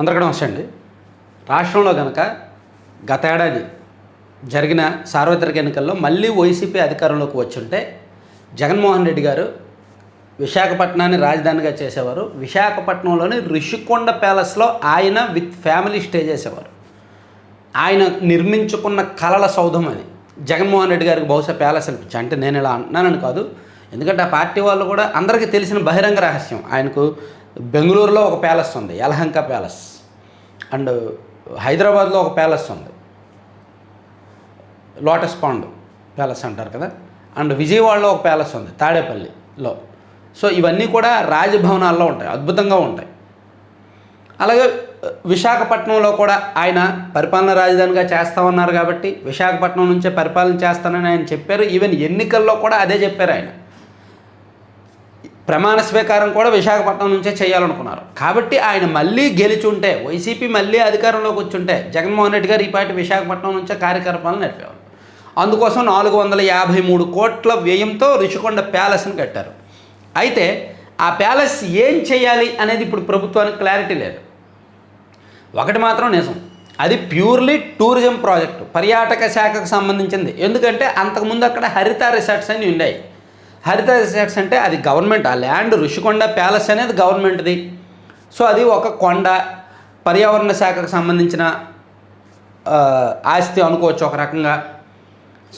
అందరికీ నమస్తే అండి. రాష్ట్రంలో కనుక గత ఏడాది జరిగిన సార్వత్రిక ఎన్నికల్లో మళ్ళీ వైసీపీ అధికారంలోకి వచ్చుంటే జగన్మోహన్ రెడ్డి గారు విశాఖపట్నాన్ని రాజధానిగా చేసేవారు. విశాఖపట్నంలోని రిషికొండ ప్యాలెస్లో ఆయన విత్ ఫ్యామిలీ స్టే చేసేవారు. ఆయన నిర్మించుకున్న కలల సౌధం అది. జగన్మోహన్ రెడ్డి గారికి బహుశా ప్యాలెస్ అనిపించి. అంటే నేను ఇలా అంటున్నానని కాదు. ఎందుకంటే ఆ పార్టీ వాళ్ళు కూడా అందరికీ తెలిసిన బహిరంగ రహస్యం. ఆయనకు బెంగళూరులో ఒక ప్యాలెస్ ఉంది యలహంక ప్యాలెస్. అండ్ హైదరాబాద్లో ఒక ప్యాలెస్ ఉంది. లోటస్ పాండ్ ప్యాలెస్ అంటారు కదా. అండ్ విజయవాడలో ఒక ప్యాలెస్ ఉంది తాడేపల్లిలో. సో ఇవన్నీ కూడా రాజభవనాల్లో ఉంటాయి అద్భుతంగా ఉంటాయి. అలాగే విశాఖపట్నంలో కూడా ఆయన పరిపాలన రాజధానిగా చేస్తామన్నారు కాబట్టి విశాఖపట్నం నుంచే పరిపాలన చేస్తానని ఆయన చెప్పారు. ఈవెన్ ఎన్నికల్లో కూడా అదే చెప్పారు ఆయన. ప్రమాణ స్వీకారం కూడా విశాఖపట్నం నుంచే చేయాలనుకున్నారు. కాబట్టి ఆయన మళ్ళీ గెలిచుంటే వైసీపీ మళ్ళీ అధికారంలోకి వచ్చుంటే జగన్మోహన్ రెడ్డి గారు ఈ పాటి విశాఖపట్నం నుంచే కార్యకలాపాలు నడిపేవారు అందుకోసం నాలుగు వందల యాభై మూడు కోట్ల వ్యయంతో రుషికొండ ప్యాలెస్ని కట్టారు. అయితే ఆ ప్యాలెస్ ఏం చేయాలి అనేది ఇప్పుడు ప్రభుత్వానికి క్లారిటీ లేదు. ఒకటి మాత్రం నిజం. అది ప్యూర్లీ టూరిజం ప్రాజెక్టు పర్యాటక శాఖకు సంబంధించింది. ఎందుకంటే అంతకుముందు అక్కడ హరిత రిసార్ట్స్ అని ఉన్నాయి హరిత రిసార్ట్స్ అంటే అది గవర్నమెంట్ ఆ ల్యాండ్ ఋషికొండ ప్యాలెస్ అనేది గవర్నమెంట్ది సో అది ఒక కొండ పర్యావరణ శాఖకు సంబంధించిన ఆస్తి అనుకోవచ్చు ఒక రకంగా.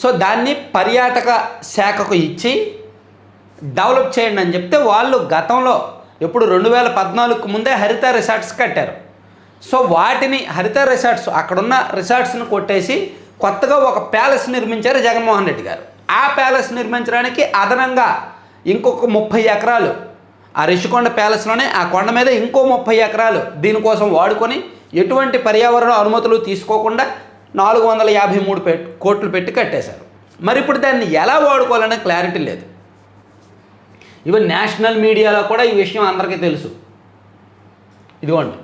సో దాన్ని పర్యాటక శాఖకు ఇచ్చి డెవలప్ చేయండి అని చెప్తే వాళ్ళు గతంలో ఎప్పుడు రెండు వేల పద్నాలుగుకు ముందే హరిత రిసార్ట్స్ కట్టారు. సో వాటిని హరిత రిసార్ట్స్ అక్కడున్న రిసార్ట్స్ని కొట్టేసి కొత్తగా ఒక ప్యాలెస్ నిర్మించారు జగన్మోహన్ రెడ్డి గారు. ఆ ప్యాలెస్ నిర్మించడానికి అదనంగా ఇంకొక ముప్పై ఎకరాలు. ఆ రిషికొండ ప్యాలెస్లోనే ఆ కొండ మీద ఇంకో ముప్పై ఎకరాలు దీనికోసం వాడుకొని ఎటువంటి పర్యావరణ అనుమతులు తీసుకోకుండా నాలుగు వందల యాభై మూడు కోట్లు పెట్టి కట్టేశారు. మరి ఇప్పుడు దాన్ని ఎలా వాడుకోవాలనే క్లారిటీ లేదు. ఈవెన్ నేషనల్ మీడియాలో కూడా ఈ విషయం అందరికీ తెలుసు. ఇదిగోండి.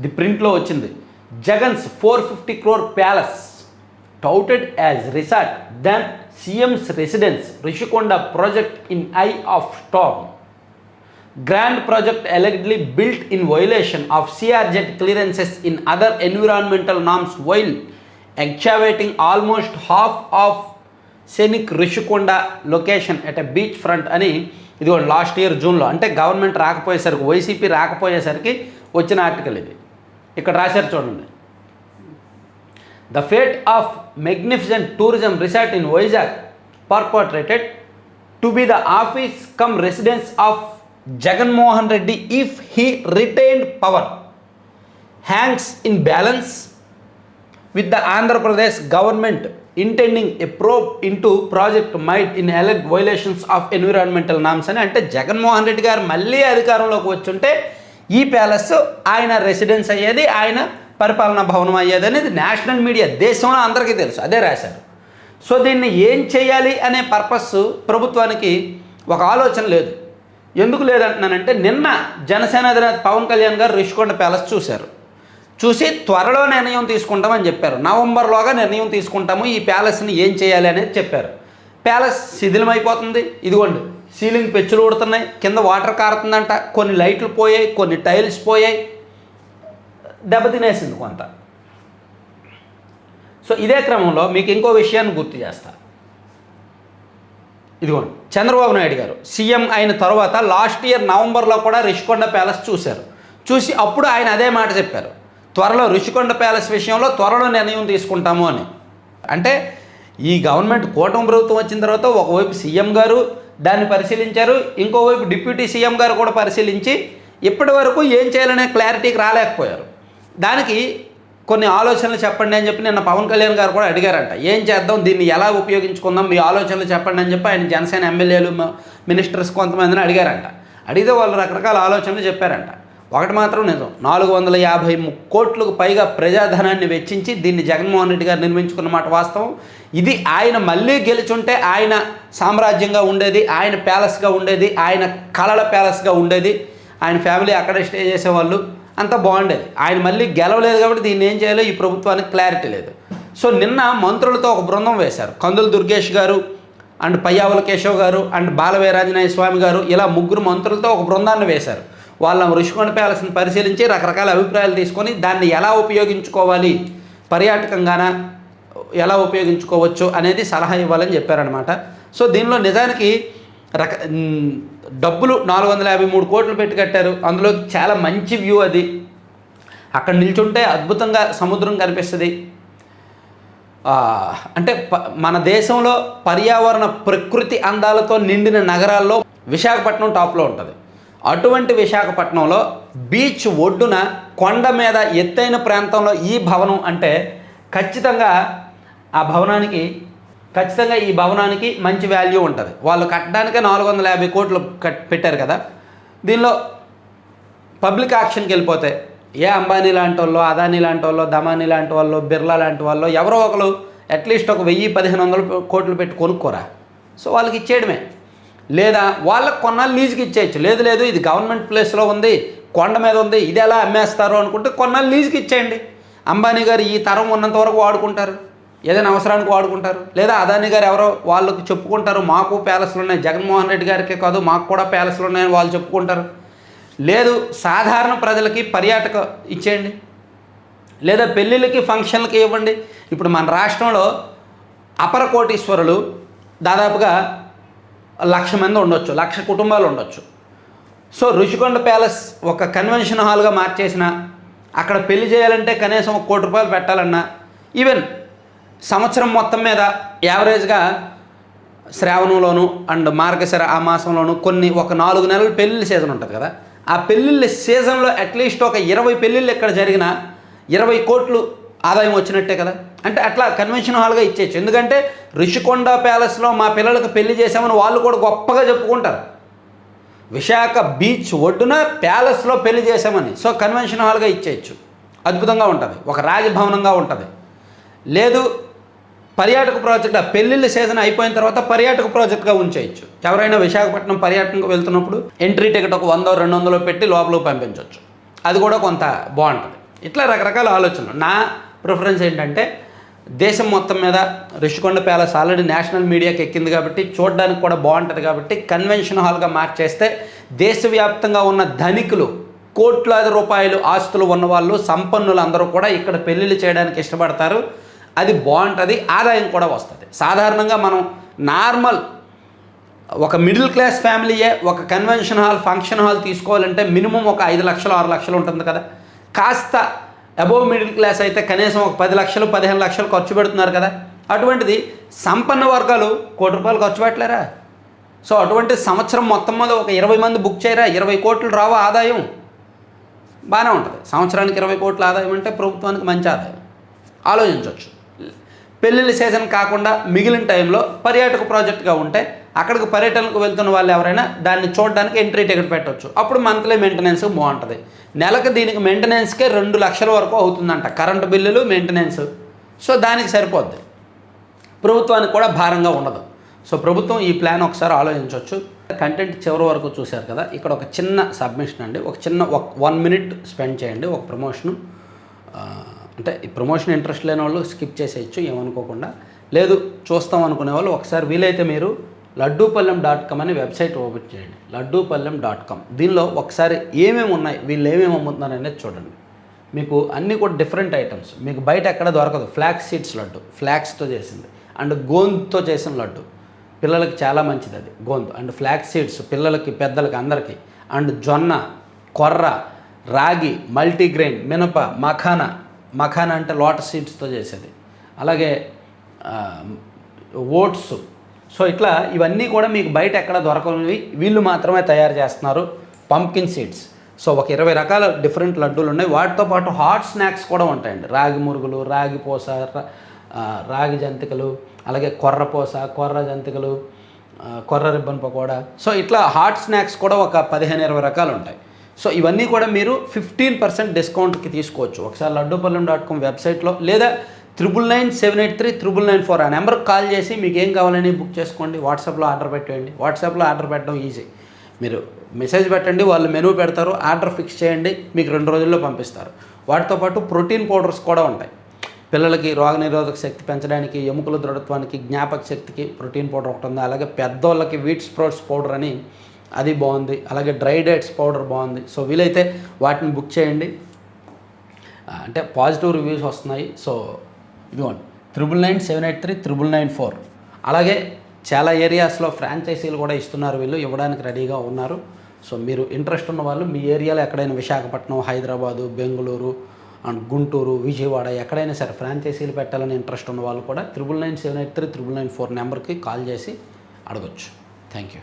ది ప్రింట్లో వచ్చింది. Jagan's four fifty crore palace. Touted as resort then CM's residence Rishikonda project in eye of storm grand project allegedly built in violation of CRZ clearances in other environmental norms while excavating almost half of scenic Rishikonda location at a beach front అని ఇది last year జూన్లో అంటే government రాకపోయేసరికి YCP రాకపోయేసరికి వచ్చిన article ఇది ఇక్కడ రాశారు చూడండి The fate of magnificent tourism resort in Vizag purported to be the office come residence of Jagan Mohan Reddy if he retained power hangs in balance with the Andhra Pradesh government intending a probe into project might in alleged violations of environmental norms అని అంటే జగన్మోహన్ రెడ్డి గారు మళ్ళీ అధికారంలోకి వచ్చుంటే ఈ palace ఆయన residence అయ్యేది ఆయన పరిపాలనా భవనం అయ్యేది అనేది నేషనల్ మీడియా దేశంలో అందరికీ తెలుసు. అదే రాశారు. సో దీన్ని ఏం చేయాలి అనే పర్పస్ ప్రభుత్వానికి ఒక ఆలోచన లేదు. ఎందుకు లేదంటున్నానంటే నిన్న జనసేన అధినేత పవన్ కళ్యాణ్ గారు రిషికొండ ప్యాలెస్ చూశారు. చూసి త్వరలో నిర్ణయం తీసుకుంటామని చెప్పారు. నవంబర్లోగా నిర్ణయం తీసుకుంటాము ఈ ప్యాలెస్ని ఏం చేయాలి అనేది చెప్పారు. ప్యాలెస్ శిథిలమైపోతుంది. ఇదిగోండి సీలింగ్ పెచ్చులు ఊడుతున్నాయి కింద వాటర్ కారుతుందంట. కొన్ని లైట్లు పోయాయి కొన్ని టైల్స్ పోయాయి. దెబ్బతినేసింది కొంత సో ఇదే క్రమంలో మీకు ఇంకో విషయాన్ని గుర్తు చేస్తా. ఇదిగోండి చంద్రబాబు నాయుడు గారు సీఎం అయిన తర్వాత లాస్ట్ ఇయర్ నవంబర్లో కూడా రిషికొండ ప్యాలెస్ చూశారు. చూసి అప్పుడు ఆయన అదే మాట చెప్పారు. త్వరలో రిషికొండ ప్యాలెస్ విషయంలో త్వరలో నిర్ణయం తీసుకుంటాము అని. అంటే ఈ గవర్నమెంట్ కూటమి ప్రభుత్వం వచ్చిన తర్వాత ఒకవైపు సీఎం గారు దాన్ని పరిశీలించారు ఇంకోవైపు డిప్యూటీ సీఎం గారు కూడా పరిశీలించి ఇప్పటి వరకు ఏం చేయాలనే క్లారిటీకి రాలేకపోయారు. దానికి కొన్ని ఆలోచనలు చెప్పండి అని చెప్పి నిన్న పవన్ కళ్యాణ్ గారు కూడా అడిగారంట. ఏం చేద్దాం? దీన్ని ఎలా ఉపయోగించుకుందాం? మీ ఆలోచనలు చెప్పండి అని చెప్పి ఆయన జనసేన ఎమ్మెల్యేలు మినిస్టర్స్ కొంతమందిని అడిగారంట. అడిగితే వాళ్ళు రకరకాల ఆలోచనలు చెప్పారంట. ఒకటి మాత్రం నిజం. నాలుగు వందల యాభై కోట్లకు పైగా ప్రజాధనాన్ని వెచ్చించి దీన్ని జగన్మోహన్ రెడ్డి గారు నిర్మించుకున్న మాట వాస్తవం. ఇది ఆయన మళ్ళీ గెలుచుంటే ఆయన సామ్రాజ్యంగా ఉండేది ఆయన ప్యాలెస్గా ఉండేది ఆయన కళల ప్యాలెస్గా ఉండేది. ఆయన ఫ్యామిలీ అక్కడే స్టే చేసేవాళ్ళు. అంత బాగుండేది. ఆయన మళ్ళీ గెలవలేదు కాబట్టి దీన్ని ఏం చేయాలో ఈ ప్రభుత్వానికి క్లారిటీ లేదు. సో నిన్న మంత్రులతో ఒక బృందం వేశారు. కందుల దుర్గేష్ గారు అండ్ పయ్యావుల కేశవ్ గారు అండ్ బాలవీరాంజనేయ స్వామి గారు ఇలా ముగ్గురు మంత్రులతో ఒక బృందాన్ని వేశారు. వాళ్ళ ఋషికొండ ప్యాలెస్ని పరిశీలించి రకరకాల అభిప్రాయాలు తీసుకొని దాన్ని ఎలా ఉపయోగించుకోవాలి పర్యాటకంగాన ఎలా ఉపయోగించుకోవచ్చు అనేది సలహా ఇవ్వాలని చెప్పారనమాట సో దీనిలో నిజానికి రక డబ్బులు నాలుగు వందల యాభై మూడు కోట్లు పెట్టి కట్టారు. అందులో చాలా మంచి వ్యూ అది. అక్కడ నిల్చుంటే అద్భుతంగా సముద్రం కనిపిస్తుంది. అంటే మన దేశంలో పర్యావరణ ప్రకృతి అందాలతో నిండిన నగరాల్లో విశాఖపట్నం టాప్లో ఉంటుంది. అటువంటి విశాఖపట్నంలో బీచ్ ఒడ్డున కొండ మీద ఎత్తైన ప్రాంతంలో ఈ భవనం అంటే ఖచ్చితంగా ఆ భవనానికి ఖచ్చితంగా ఈ భవనానికి మంచి వాల్యూ ఉంటుంది. వాళ్ళు కట్టడానికే నాలుగు వందల యాభై కోట్లు కట్ పెట్టారు కదా. దీనిలో పబ్లిక్ ఆక్షన్కి వెళ్ళిపోతే ఏ అంబానీ లాంటి వాళ్ళు అదానీ లాంటి వాళ్ళు దమానీ లాంటి వాళ్ళు బిర్లా లాంటి వాళ్ళు ఎవరో ఒకరు అట్లీస్ట్ ఒక వెయ్యి పదిహేను వందలు కోట్లు పెట్టి కొనుక్కోరా. సో వాళ్ళకి ఇచ్చేయడమే. లేదా వాళ్ళకి కొన్నాళ్ళు లీజుకి ఇచ్చేయచ్చు. లేదు లేదు ఇది గవర్నమెంట్ ప్లేస్లో ఉంది కొండ మీద ఉంది ఇది ఎలా అమ్మేస్తారు అనుకుంటే కొన్నాళ్ళు లీజుకి ఇచ్చేయండి. అంబానీ గారు ఈ తరం ఉన్నంత వరకు వాడుకుంటారు. ఏదైనా అవసరానికి వాడుకుంటారు? లేదా అదాని గారు ఎవరో వాళ్ళకి చెప్పుకుంటారు మాకు ప్యాలెస్లు ఉన్నాయి జగన్మోహన్ రెడ్డి గారికే కాదు మాకు కూడా ప్యాలెస్లు ఉన్నాయని వాళ్ళు చెప్పుకుంటారు. లేదు సాధారణ ప్రజలకి పర్యాటక ఇచ్చేయండి. లేదా పెళ్ళిళ్ళకి ఫంక్షన్లకి ఇవ్వండి. ఇప్పుడు మన రాష్ట్రంలో అపర కోటీశ్వరులు దాదాపుగా లక్ష మంది ఉండొచ్చు లక్ష కుటుంబాలు ఉండొచ్చు. సో రుషికొండ ప్యాలెస్ ఒక కన్వెన్షన్ హాల్గా మార్చేసిన అక్కడ పెళ్ళి చేయాలంటే కనీసం ఒక కోటి రూపాయలు పెట్టాలన్నా ఈవెన్ సంవత్సరం మొత్తం మీద యావరేజ్గా శ్రావణంలోను అండ్ మార్గశిర ఆ మాసంలోను కొన్ని ఒక నాలుగు నెలలు పెళ్ళిళ్ళ సీజన్ ఉంటుంది కదా. ఆ పెళ్ళిళ్ళ సీజన్లో అట్లీస్ట్ ఒక ఇరవై పెళ్ళిళ్ళు ఎక్కడ జరిగిన ఇరవై కోట్లు ఆదాయం వచ్చినట్టే కదా. అంటే అట్లా కన్వెన్షన్ హాల్గా ఇచ్చేయచ్చు. ఎందుకంటే రిషికొండ ప్యాలెస్లో మా పిల్లలకు పెళ్ళి చేసామని వాళ్ళు కూడా గొప్పగా చెప్పుకుంటారు. విశాఖ బీచ్ ఒడ్డున ప్యాలెస్లో పెళ్ళి చేశామని. సో కన్వెన్షన్ హాల్గా ఇచ్చేయచ్చు. అద్భుతంగా ఉంటుంది. ఒక రాజభవనంగా ఉంటుంది. లేదు పర్యాటక ప్రాజెక్ట్ ఆ పెళ్ళిళ్ళ సీజన్ అయిపోయిన తర్వాత పర్యాటక ప్రాజెక్ట్గా ఉంచేయచ్చు. ఎవరైనా విశాఖపట్నం పర్యాటనకు వెళ్తున్నప్పుడు ఎంట్రీ టికెట్ ఒక వందో రెండు వందలో పెట్టి లోపలికి పంపించవచ్చు అది కూడా కొంత బాగుంటుంది. ఇట్లా రకరకాల ఆలోచనలు. నా ప్రిఫరెన్స్ ఏంటంటే దేశం మొత్తం మీద రిషికొండ ప్యాలెస్ ఆల్రెడీ నేషనల్ మీడియాకి ఎక్కింది కాబట్టి చూడడానికి కూడా బాగుంటుంది కాబట్టి కన్వెన్షన్ హాల్గా మార్చేస్తే దేశవ్యాప్తంగా ఉన్న ధనికులు కోట్లాది రూపాయలు ఆస్తులు ఉన్నవాళ్ళు సంపన్నులు అందరూ కూడా ఇక్కడ పెళ్ళిళ్ళు చేయడానికి ఇష్టపడతారు. అది బాగుంటుంది ఆదాయం కూడా వస్తుంది. సాధారణంగా మనం నార్మల్ ఒక మిడిల్ క్లాస్ ఫ్యామిలీయే ఒక కన్వెన్షన్ హాల్ ఫంక్షన్ హాల్ తీసుకోవాలంటే మినిమం ఒక ఐదు లక్షలు ఆరు లక్షలు ఉంటుంది కదా. కాస్త అబోవ్ మిడిల్ క్లాస్ అయితే కనీసం ఒక పది లక్షలు పదిహేను లక్షలు ఖర్చు పెడుతున్నారు కదా. అటువంటిది సంపన్న వర్గాలు కోటి రూపాయలు ఖర్చు పెట్టలేరా? సో అటువంటి సంవత్సరం మొత్తం మీద ఒక ఇరవై మంది బుక్ చేయరా? ఇరవై కోట్లు రావా ఆదాయం? బాగానే ఉంటుంది. సంవత్సరానికి ఇరవై కోట్ల ఆదాయం అంటే ప్రభుత్వానికి మంచి ఆదాయం. ఆలోచించవచ్చు పెళ్ళిళ్ళ సీజన్ కాకుండా మిగిలిన టైంలో పర్యాటక ప్రాజెక్ట్గా ఉంటే అక్కడికి పర్యటనకు వెళ్తున్న వాళ్ళు ఎవరైనా దాన్ని చూడడానికి ఎంట్రీ టికెట్ పెట్టవచ్చు అప్పుడు మంత్లీ మెయింటెనెన్స్ బాగుంటుంది నెలకు దీనికి మెయింటెనెన్స్కే రెండు లక్షల వరకు అవుతుందంట కరెంటు బిల్లులు మెయింటెనెన్స్ సో దానికి సరిపోద్ది. ప్రభుత్వానికి కూడా భారంగా ఉండదు. సో ప్రభుత్వం ఈ ప్లాన్ ఒకసారి ఆలోచించవచ్చు కంటెంట్ చివరి వరకు చూశారు కదా ఇక్కడ ఒక చిన్న సబ్మిషన్ అండి. ఒక చిన్న ఒక వన్ మినిట్ స్పెండ్ చేయండి ఒక ప్రమోషను. అంటే ఈ ప్రమోషన్ ఇంట్రెస్ట్ లేని వాళ్ళు స్కిప్ చేసేయచ్చు ఏమనుకోకుండా. లేదు చూస్తాం అనుకునే వాళ్ళు ఒకసారి వీలైతే మీరు లడ్డూపల్లెం డాట్ కామ్ అని వెబ్సైట్ ఓపెన్ చేయండి. లడ్డూపల్లెం డాట్ కామ్ దీనిలో ఒకసారి ఏమేమి ఉన్నాయి వీళ్ళు ఏమేమి అమ్ముతున్నారు అనేది చూడండి. మీకు అన్నీ కూడా డిఫరెంట్ ఐటమ్స్ మీకు బయట ఎక్కడ దొరకదు. ఫ్లాక్స్ సీడ్స్ లడ్డు ఫ్లాక్స్తో చేసింది. అండ్ గోంద్తో చేసిన లడ్డు. పిల్లలకి చాలా మంచిది అది గోంద్ అండ్ ఫ్లాక్స్ సీడ్స్ పిల్లలకి పెద్దలకి అందరికీ. అండ్ జొన్న కొర్ర రాగి మల్టీగ్రెయిన్ మినప మఖానా మఖానా అంటే లోటస్ సీడ్స్తో చేసేది. అలాగే ఓట్స్. సో ఇట్లా ఇవన్నీ కూడా మీకు బయట ఎక్కడ దొరకనివి వీళ్ళు మాత్రమే తయారు చేస్తున్నారు పంకిన్ సీడ్స్. సో ఒక ఇరవై రకాల డిఫరెంట్ లడ్డూలు ఉన్నాయి. వాటితో పాటు హాట్ స్నాక్స్ కూడా ఉంటాయండి. రాగి మురుగులు రాగి పూస రాగి జంతికలు అలాగే కొర్ర పూస కొర్ర జంతికలు కొర్ర రిబ్బన్ పకోడా. సో ఇట్లా హాట్ స్నాక్స్ కూడా ఒక పదిహేను ఇరవై రకాలు ఉంటాయి. సో ఇవన్నీ కూడా మీరు ఫిఫ్టీన్ పర్సెంట్ డిస్కౌంట్కి తీసుకోవచ్చు. ఒకసారి లడ్డూపల్లెం డాట్ కామ్ వెబ్సైట్లో లేదా triple nine seven eight three triple nine four ఆ నెంబర్కి కాల్ చేసి మీకు ఏం కావాలని బుక్ చేసుకోండి. వాట్సాప్లో ఆర్డర్ పెట్టేయండి. వాట్సాప్లో ఆర్డర్ పెట్టడం ఈజీ మీరు మెసేజ్ పెట్టండి వాళ్ళు మెనూ పెడతారు ఆర్డర్ ఫిక్స్ చేయండి మీకు రెండు రోజుల్లో పంపిస్తారు. వాటితో పాటు ప్రోటీన్ పౌడర్స్ కూడా ఉంటాయి. పిల్లలకి రోగనిరోధక శక్తి పెంచడానికి ఎముకల దృఢత్వానికి జ్ఞాపక శక్తికి ప్రోటీన్ పౌడర్ ఒకటి ఉంది. అలాగే పెద్దోళ్ళకి వీట్ స్ప్రౌట్స్ పౌడర్ అని అది బాగుంది. అలాగే డ్రై డేట్స్ పౌడర్ బాగుంది. సో వీలైతే వాటిని బుక్ చేయండి. అంటే పాజిటివ్ రివ్యూస్ వస్తున్నాయి. సో ఇదిగోండి triple nine seven eight three triple nine four. అలాగే చాలా ఏరియాస్లో ఫ్రాంచైజీలు కూడా ఇస్తున్నారు వీళ్ళు ఇవ్వడానికి రెడీగా ఉన్నారు. సో మీరు ఇంట్రెస్ట్ ఉన్న వాళ్ళు మీ ఏరియాలో ఎక్కడైనా విశాఖపట్నం హైదరాబాదు బెంగళూరు అండ్ గుంటూరు విజయవాడ ఎక్కడైనా సరే ఫ్రాంచైజీలు పెట్టాలని ఇంట్రెస్ట్ ఉన్న వాళ్ళు కూడా triple nine seven eight three triple nine four నెంబర్కి కాల్ చేసి అడగచ్చు. Thank you.